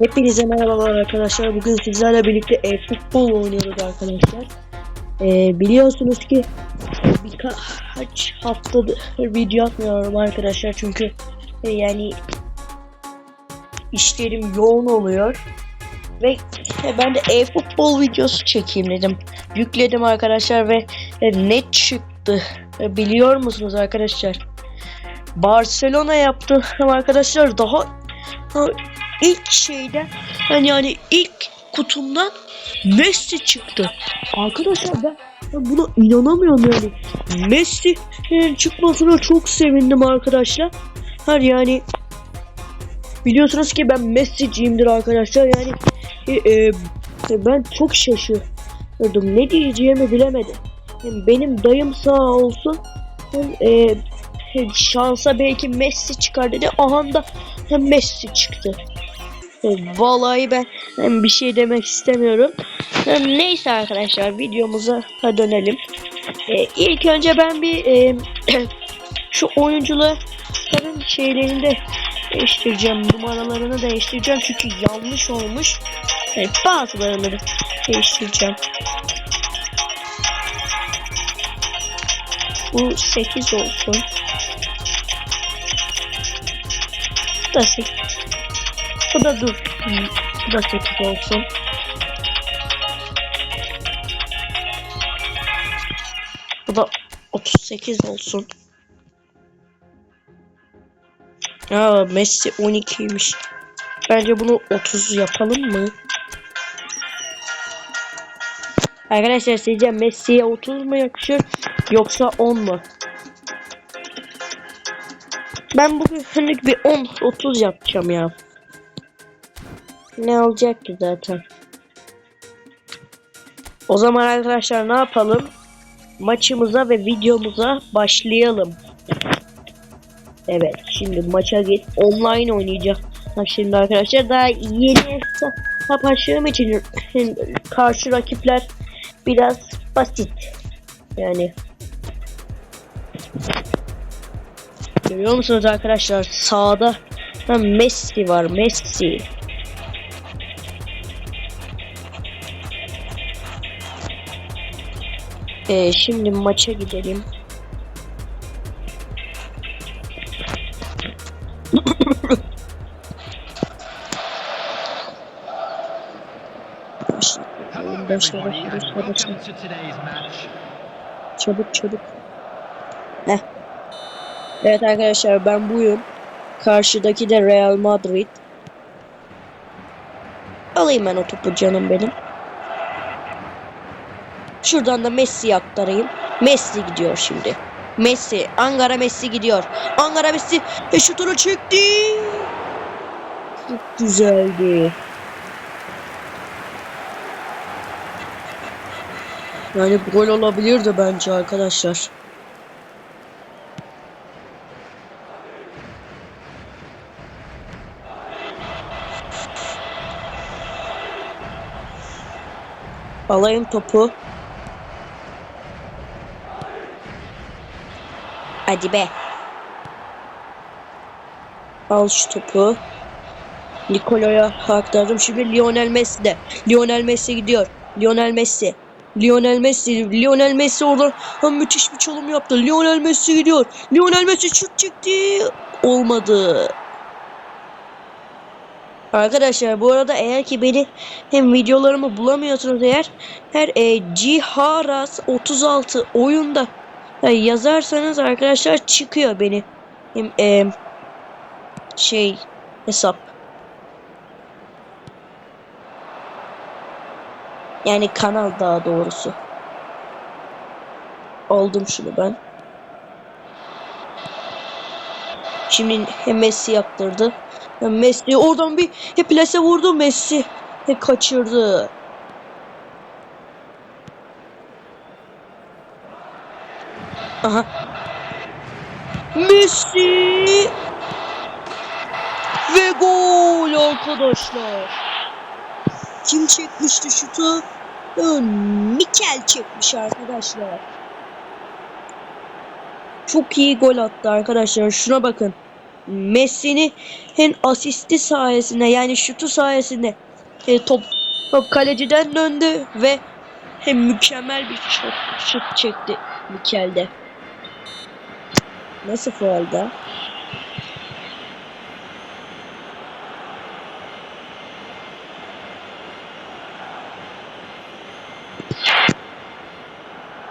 Hepinize merhabalar arkadaşlar. Bugün sizlerle birlikte e-futbol oynuyoruz arkadaşlar. Ee, biliyorsunuz ki birkaç haftadır video atmıyorum arkadaşlar. Çünkü e, yani işlerim yoğun oluyor. Ve e, ben de e-futbol videosu çekeyim dedim. Yükledim arkadaşlar ve e, ne çıktı E, biliyor musunuz arkadaşlar? Barcelona yaptım arkadaşlar daha ha, ilk şeyden hani yani ilk kutumdan Messi çıktı. Arkadaşlar ben, ben buna inanamıyorum yani. Messi e, çıkmasına çok sevindim arkadaşlar. Her yani biliyorsunuz ki ben Messi'ciyimdir arkadaşlar. Yani e, e, ben çok şaşırdım. Ne diyeceğimi bilemedim. Yani benim dayım sağ olsun. Ben, e, şansa belki Messi çıkar dedi. Aha da Messi çıktı. Vallahi ben bir şey demek istemiyorum. Neyse arkadaşlar videomuza dönelim. E, ilk önce ben bir e, şu oyuncuların şeylerini de değiştireceğim. Numaralarını değiştireceğim. Çünkü yanlış olmuş. E, bazılarını değiştireceğim. Bu 8 olsun. Bu da 8. Bu da dur. Bu da 8 olsun. Bu da 38 olsun. Aa Messi 12'ymiş. Bence bunu 30 yapalım mı? Arkadaşlar sizce Messi'ye 30 mu yakışır yoksa 10 mu? Ben bugün bir 10-30 yapacağım ya. Ne olacak ki zaten? O zaman arkadaşlar ne yapalım? Maçımıza ve videomuza başlayalım. Evet şimdi maça git. Online oynayacağım. Şimdi arkadaşlar daha yeni hesap açtığım için karşı rakipler biraz basit. Yani Görüyor musunuz arkadaşlar? Sağda Messi var. Messi. Ee, şimdi maça gidelim. Çabuk çabuk. Heh. Evet arkadaşlar ben buyum. Karşıdaki de Real Madrid. Alayım ben o topu canım benim. Şuradan da Messi'ye aktarayım. Messi gidiyor şimdi. Messi. Ankara Messi gidiyor. Ankara Messi ve şutunu çekti. Çok güzeldi. Yani gol olabilirdi bence arkadaşlar. Alayım topu. Hadi be. Al şu topu. Nicolo'ya aktardım. Şimdi Lionel Messi de. Lionel Messi gidiyor. Lionel Messi. Lionel Messi. Lionel Messi orada ha, müthiş bir çalım yaptı. Lionel Messi gidiyor. Lionel Messi şut çekti. Olmadı. Arkadaşlar bu arada eğer ki beni hem videolarımı bulamıyorsunuz eğer her e, Ciharas 36 oyunda e, yazarsanız arkadaşlar çıkıyor beni. E, şey hesap. Yani kanal daha doğrusu. Aldım şunu ben. Şimdi Messi yaptırdı. Ya Messi oradan bir hep plase vurdu Messi. Ve kaçırdı. Messi. Ve gol arkadaşlar. Kim çekmişti şutu? Mikel çekmiş arkadaşlar. Çok iyi gol attı arkadaşlar. Şuna bakın. Messi'nin asisti sayesinde yani şutu sayesinde e, top, top kaleciden döndü ve hem mükemmel bir şut, şut çekti Mikel'de. Nasıl faalda?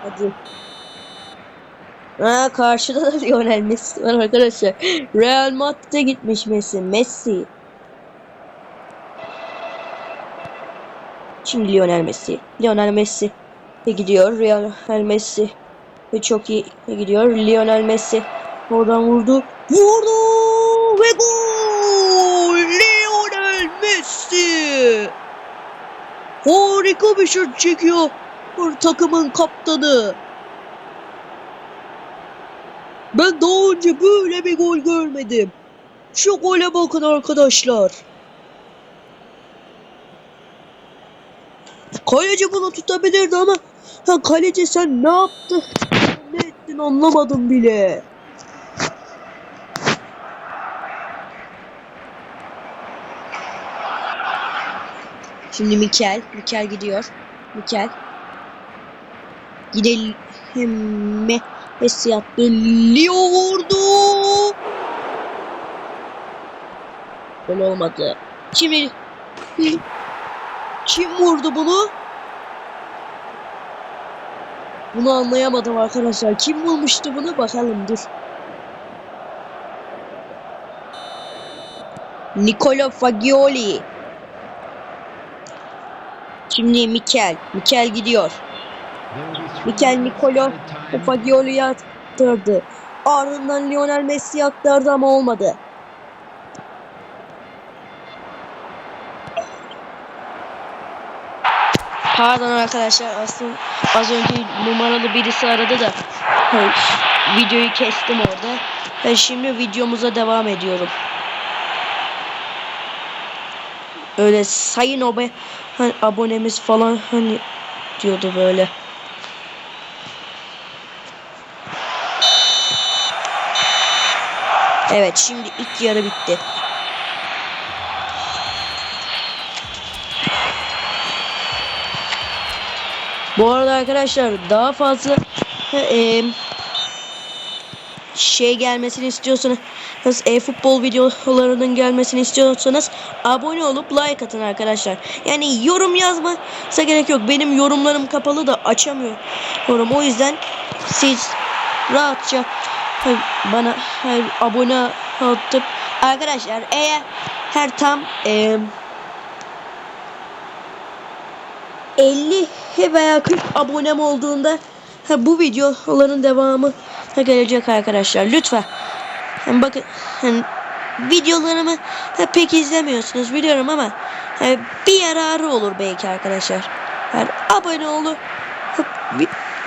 Hadi. Ha, karşıda da Lionel Messi var arkadaşlar. Real Madrid'e gitmiş Messi. Messi. Şimdi Lionel Messi. Lionel Messi gidiyor. Real Messi ve çok iyi gidiyor. Lionel Messi oradan vurdu. Vurdu ve gol! Lionel Messi! Harika bir şut çekiyor. Takımın kaptanı. Ben daha önce böyle bir gol görmedim. Şu gole bakın arkadaşlar. Kaleci bunu tutabilirdi ama ha kaleci sen ne yaptın? Ne ettin anlamadım bile. Şimdi Mikel, Mikel gidiyor. Mikel. Gidelim. Messi yaptı. Leo vurdu. Gol olmadı. Şimdi kim vurdu bunu? Bunu anlayamadım arkadaşlar. Kim vurmuştu bunu? Bakalım dur. Nicola Fagioli. Şimdi Mikel. Mikel gidiyor. Mikel Nicolo Fagioli'ye attırdı. Ardından Lionel Messi aktardı ama olmadı. Pardon arkadaşlar aslında az önce numaralı birisi aradı da videoyu kestim orada. Ve şimdi videomuza devam ediyorum. Öyle sayın obe hani abonemiz falan hani diyordu böyle. Evet şimdi ilk yarı bitti. Bu arada arkadaşlar daha fazla e, şey gelmesini istiyorsanız e-futbol videolarının gelmesini istiyorsanız abone olup like atın arkadaşlar. Yani yorum yazmasa gerek yok. Benim yorumlarım kapalı da açamıyorum. O yüzden siz rahatça bana abone atıp arkadaşlar eğer her tam e, 50 veya 40 abonem olduğunda bu videoların devamı gelecek arkadaşlar. Lütfen ha, bakın ha, videolarımı pek izlemiyorsunuz biliyorum ama ha, bir yararı olur belki arkadaşlar. Yani abone olun,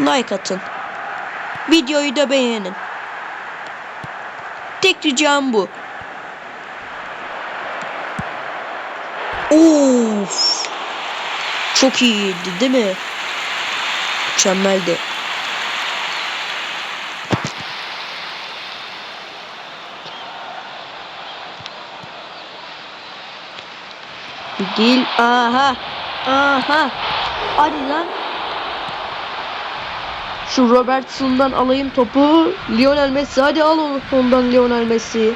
like atın. Videoyu da beğenin. Tek ricam bu. Of. Çok iyiydi değil mi? Mükemmeldi. Değil. Aha. Aha. Hadi lan. Şu Robertson'dan alayım topu. Lionel Messi. Hadi al onu ondan Lionel Messi.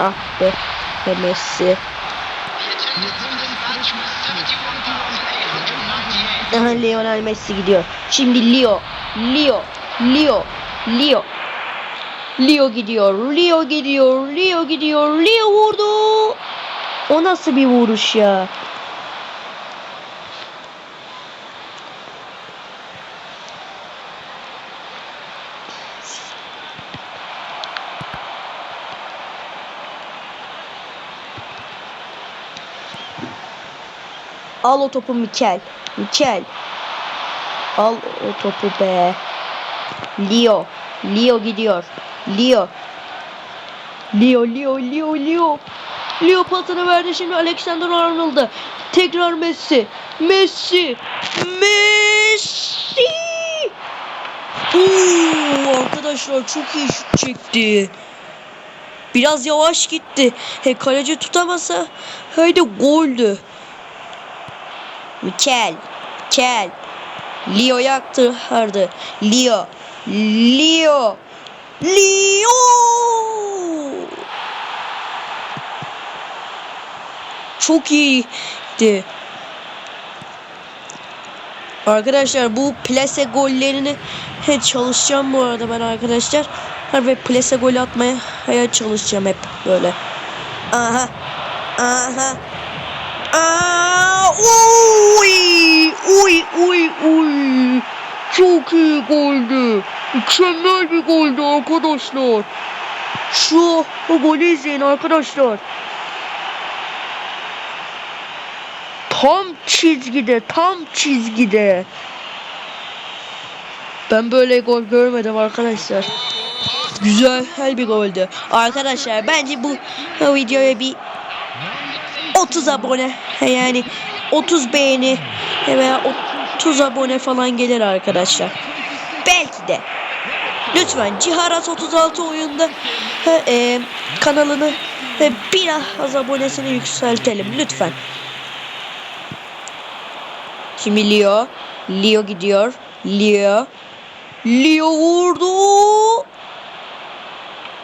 Ah be. Be Messi. Aha Lionel Messi gidiyor. Şimdi Leo. Leo. Leo. Leo. Leo gidiyor. Leo gidiyor. Leo gidiyor. Leo vurdu. O nasıl bir vuruş ya? Al o topu Mikel. Mikel. Al o topu be. Leo. Leo gidiyor. Leo. Leo, Leo, Leo, Leo. Leo pasını verdi şimdi Alexander Arnold'a. Tekrar Messi. Messi. Messi. Oo, arkadaşlar çok iyi şut çekti. Biraz yavaş gitti. He, kaleci tutamasa haydi goldü. Mikel. Mikel. Leo yaktı hardı. Leo. Leo. Leo. Çok iyiydi. Arkadaşlar bu plase gollerini çalışacağım bu arada ben arkadaşlar. Ha, ve plase gol atmaya he, çalışacağım hep böyle. Aha. Aha. Aa, uy, uy, uy, uy. Çok iyi goldü. Mükemmel bir goldü arkadaşlar. Şu golü izleyin arkadaşlar. Tam çizgide, tam çizgide. Ben böyle gol görmedim arkadaşlar. Güzel her bir goldü. Arkadaşlar bence bu, videoya bir 30 abone yani 30 beğeni veya 30 abone falan gelir arkadaşlar. Belki de. Lütfen Ciharat 36 oyunda e, kanalını e, biraz abonesini yükseltelim lütfen. Şimdi Leo. Leo gidiyor. Leo. Leo vurdu.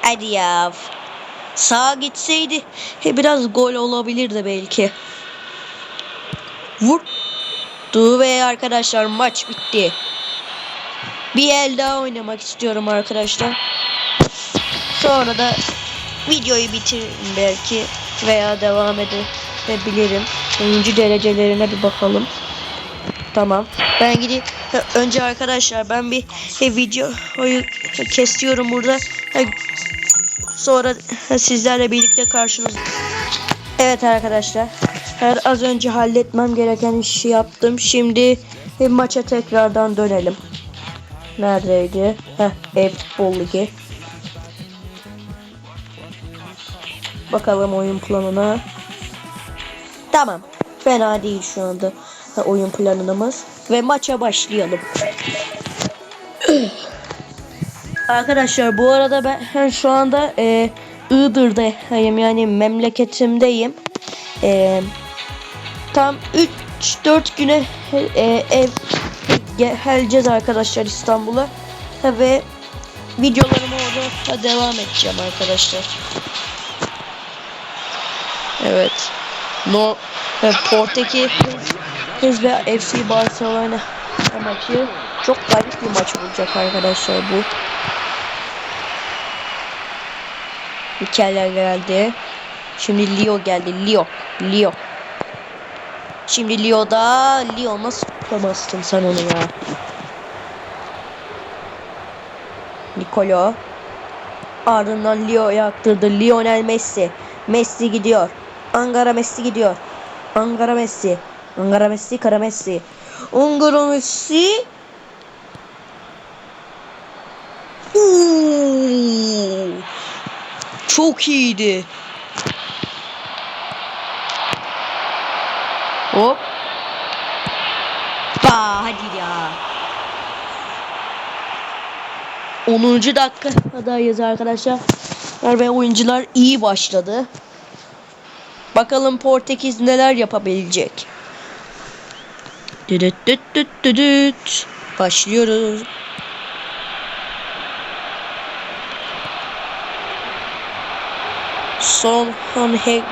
Hadi ya. Sağa gitseydi he, biraz gol olabilirdi belki. Vurdu ve arkadaşlar maç bitti. Bir el daha oynamak istiyorum arkadaşlar. Sonra da videoyu bitiririm belki veya devam edebilirim. Oyuncu derecelerine bir bakalım. Tamam. Ben gideyim. Önce arkadaşlar ben bir e, videoyu kesiyorum burada. Sonra sizlerle birlikte karşınızda. Evet arkadaşlar. Her az önce halletmem gereken işi yaptım. Şimdi e, maça tekrardan dönelim. Neredeydi? Heh, e-futbol. Bakalım oyun planına. Tamam. Fena değil şu anda oyun planımız. Ve maça başlayalım. Arkadaşlar bu arada ben şu anda e, Iğdır'dayım yani memleketimdeyim. E, tam 3-4 güne e, ev geleceğiz arkadaşlar İstanbul'a ve videolarıma orada devam edeceğim arkadaşlar. Evet. No e, Portekiz ve FC Barcelona maçı çok garip bir maç olacak arkadaşlar bu. Mikeller geldi. Şimdi Leo geldi. Leo. Leo. Şimdi Leo'da Leo nasıl tutamazsın sen onu ya? Nicolo. Ardından Leo yaktırdı. Lionel Messi. Messi gidiyor. Angara Messi gidiyor. Angara Messi. Angara Messi, Kara Messi. Angara Messi. Oo! Çok iyiydi. Hop. Ba hadi ya. 10. dakikadayız arkadaşlar. Ve oyuncular iyi başladı. Bakalım Portekiz neler yapabilecek. Düdüt düt düt düdüt. Başlıyoruz. Son Hanhe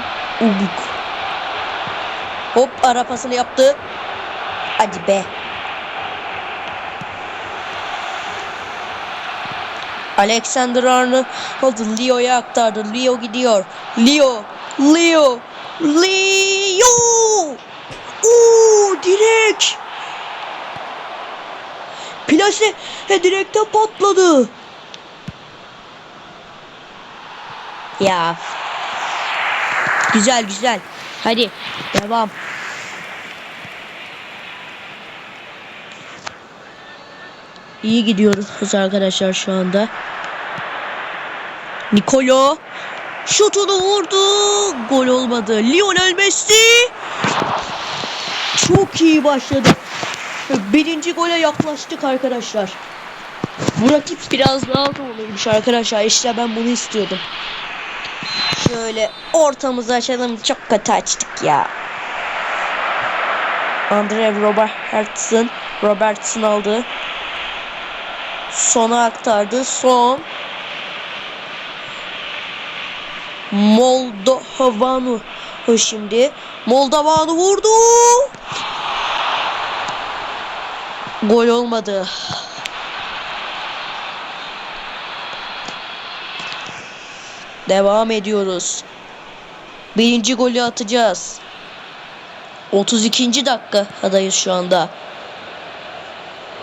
Ubuk. Hop arapasını yaptı. Hadi be. Alexander Arnold. Leo'ya aktardı. Leo gidiyor. Leo. Leo. Leo. Oo direk. Plase he, direkten patladı. Ya. Güzel güzel. Hadi devam. İyi gidiyoruz arkadaşlar şu anda. Nicolo şutunu vurdu. Gol olmadı. Lionel Messi çok iyi başladı. Birinci gole yaklaştık arkadaşlar. Bu rakip biraz daha zorluymuş arkadaşlar. İşte ben bunu istiyordum. Şöyle ortamızı açalım. Çok kötü açtık ya. Andre Robertson Robertson aldı. Sona aktardı. Son Moldovanu şimdi. Moldovanu vurdu. Gol olmadı. Devam ediyoruz. Birinci golü atacağız. 32. dakikadayız şu anda.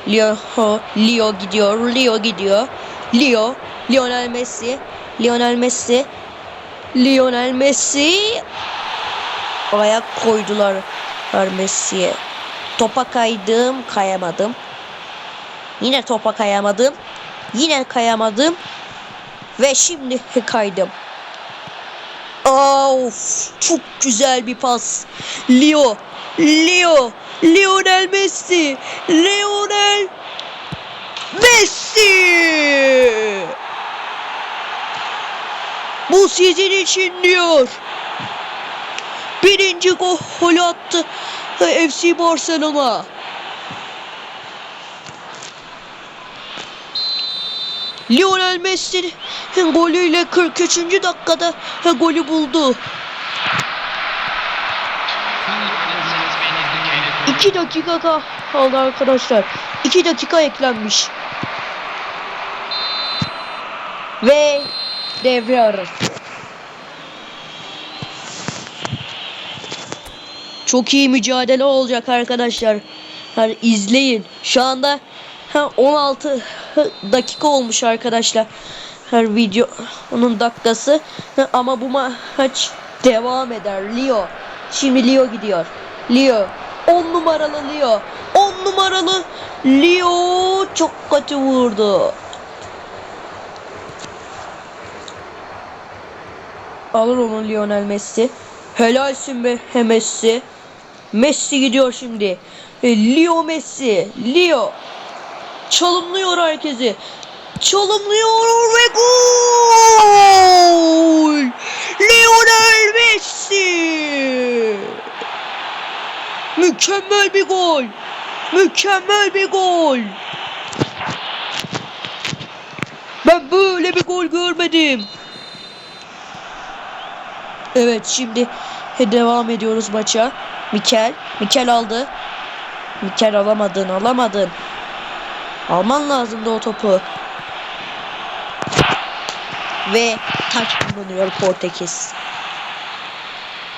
Leo, Leo gidiyor, Leo gidiyor. Leo, Lionel Messi, Lionel Messi, Lionel Messi. Ayak koydular Messi'ye. Topa kaydım, kayamadım. Yine topa kayamadım. Yine kayamadım. Ve şimdi kaydım. Of, çok güzel bir pas. Leo, Leo, Lionel Messi, Lionel Messi. Bu sizin için diyor. Birinci golü attı FC Barcelona. Lionel Messi golüyle 43. dakikada golü buldu. 2 dakika kaldı arkadaşlar. 2 dakika eklenmiş. Ve devre arası. Çok iyi mücadele olacak arkadaşlar. Hani izleyin. Şu anda ha, 16 dakika olmuş arkadaşlar. Her video onun dakikası ama bu maç devam eder. Leo. Şimdi Leo gidiyor. Leo. 10 numaralı Leo. 10 numaralı Leo çok kötü vurdu. Alır onu Lionel Messi. Helalsin be Messi. Messi gidiyor şimdi. E, Leo Messi. Leo. Çalımlıyor herkesi. Çalımlıyor ve gol! Lionel Messi! Mükemmel bir gol. Mükemmel bir gol. Ben böyle bir gol görmedim. Evet şimdi devam ediyoruz maça. Mikel. Mikel aldı. Mikel alamadın alamadın. Alman lazımdı o topu. Ve taç kullanıyor Portekiz.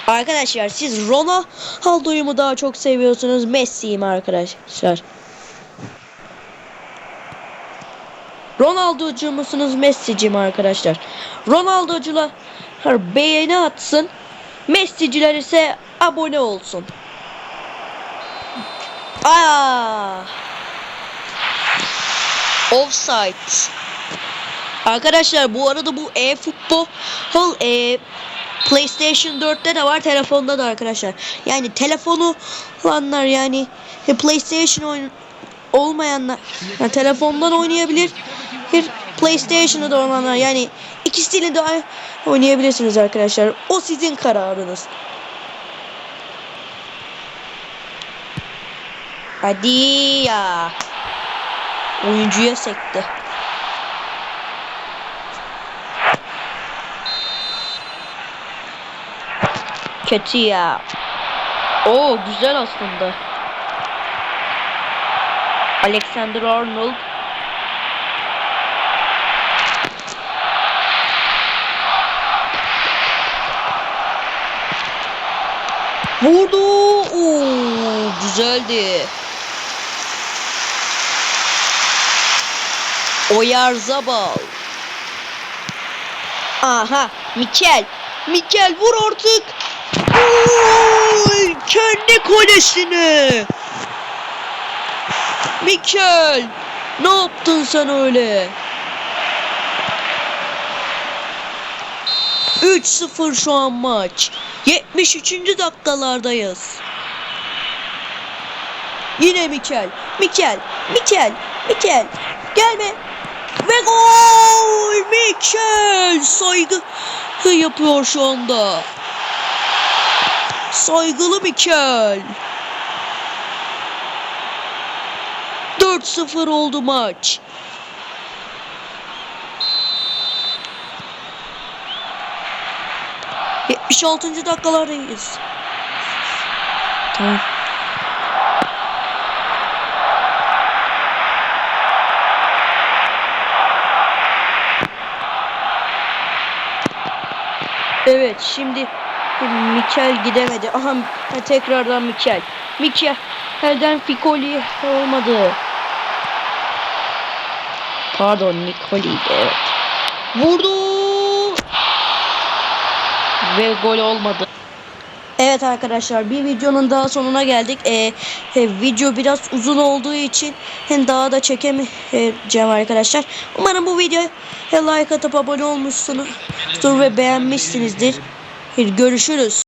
Arkadaşlar siz Ronaldo'yu mu daha çok seviyorsunuz Messi'yi mi arkadaşlar? Ronaldo'cu musunuz Messi'ci mi arkadaşlar? Ronaldo'cular beğeni atsın. Messi'ciler ise abone olsun. Aa! Offside. Arkadaşlar bu arada bu e-futbol e PlayStation 4'te de var, telefonda da arkadaşlar. Yani telefonu olanlar yani e, PlayStation oyun olmayanlar yani telefondan oynayabilir. Bir PlayStation'da da olanlar yani ikisini de oynayabilirsiniz arkadaşlar. O sizin kararınız. Hadi ya. Oyuncuya sekti. Kötü ya. Oo güzel aslında. Alexander Arnold. Vurdu. Oo güzeldi. Oyarzabal. Aha Mikel. Mikel vur artık. Gol! Kendi kalesine. Mikel. Ne yaptın sen öyle? 3-0 şu an maç. 73. dakikalardayız. Yine Mikel. Mikel. Mikel. Mikel. Gelme. Ve gol! Mikel saygı yapıyor şu anda. Saygılı Mikel. 4-0 oldu maç. Yetmiş altıncı dakikalardayız. Tamam. Evet şimdi Mikel gidemedi. Aha tekrardan Mikel. Mikel'den Fikoli olmadı. Pardon Nikola'ydı evet. Vurdu. Ve gol olmadı. Evet arkadaşlar bir videonun daha sonuna geldik. Ee, e, video biraz uzun olduğu için hem daha da çekemeyeceğim arkadaşlar. Umarım bu videoya like atıp abone olmuşsunuzdur ve beğenmişsinizdir. Görüşürüz.